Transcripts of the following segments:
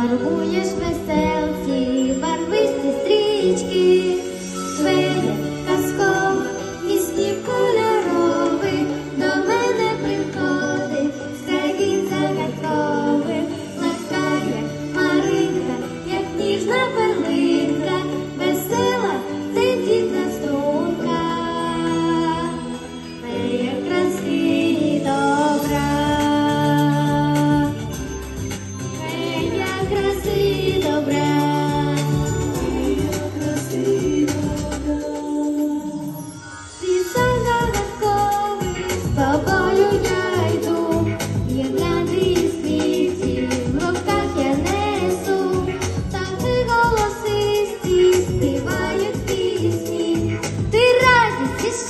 фарбуєш веселці, барвисті стрічки, Фея казкова, пісні кольорови, до мене приходить, стаїться загадковим, ласкає Маринка, як ніжна.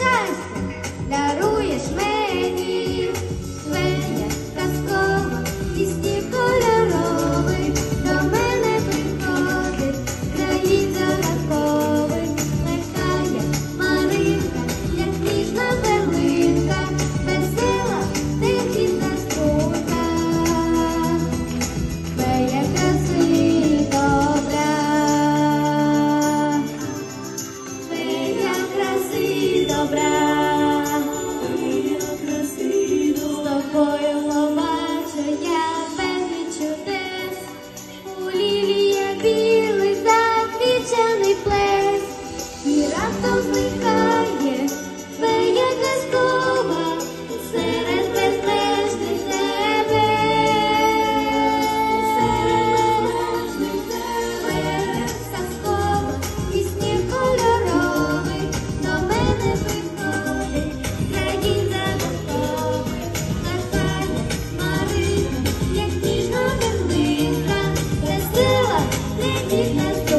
Texas! obra. Happy Christmas.